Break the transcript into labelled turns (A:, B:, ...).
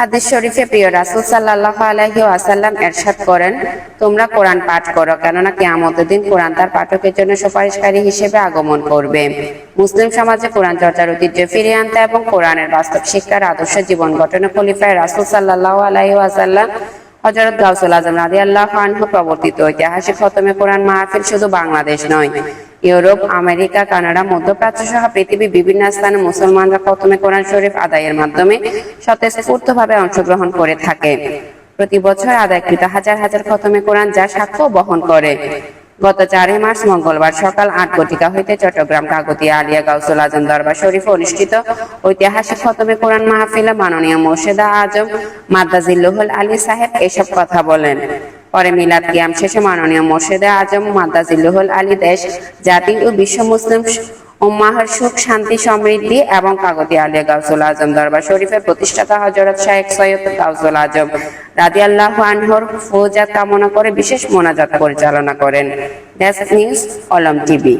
A: হাদিস শরীফে প্রিয় রাসূল সাল্লাল্লাহু আলাইহি ওয়াসাল্লাম এরশাদ করেন, তোমরা কোরআন পাঠ করো, কেননা কিয়ামতের দিন কোরআন তার পাঠকের জন্য সুপারিশকারী হিসেবে আগমন করবে। মুসলিম সমাজে কোরআন চর্চার ঐতিহ্য ফিরিয়ে আনতে এবং কোরআনের বাস্তব শিক্ষার আদর্শ জীবন গঠনে খলিফায় রাসূল সাল্লাল্লাহু আলাইহি ওয়াসাল্লাম হযরত গাউসুল আজম রাদিয়াল্লাহু আনহু প্রবর্তিত ঐতিহাসিক খতমে কোরআন মাহফিল শুধু বাংলাদেশ নয়, ইউরোপ, আমেরিকা, কানাডা মধ্যপ্রাচ্য সহ পৃথিবীর বিভিন্ন স্থানে মুসলমানরা প্রথমে কোরআন শরীফ আদায়ের মাধ্যমে স্বতঃস্ফূর্তভাবে অংশগ্রহণ করে থাকে। প্রতি বছর আদায়কৃত হাজার হাজার খতমে কোরআন যা সাক্ষ্য বহন করে। গত চারই মার্চ মঙ্গলবার সকাল আট ঘটিকা হইতে চট্টগ্রাম কাগতিয়া আলিয়া, গাউসুল আজম দরবার শরীফ অনুষ্ঠিত ঐতিহাসিক খতমে কোরআন মাহফিলে মাননীয় মোর্শেদা আজম মাদ্দাজিল্লুহুল আলী সাহেব এসব কথা বলেন। পরে মিলাদ কিয়াম শেষে মাননীয় মোর্শেদে আজম মাদ্দাজিল্লুহুল আলী দেশ, জাতি ও বিশ্ব মুসলিম উম্মাহর সুখ, শান্তি, সমৃদ্ধি এবং কাগতি আলিয়া, গাউসুল আজম দরবার শরীফের প্রতিষ্ঠাতা হজরত শাহেখ সৈয়দ গাউসুল আজম। রাজি আল্লাহ আনহর ফৌজা কামনা করে বিশেষ মোনাজাত পরিচালনা করেন। Desk news অলম TV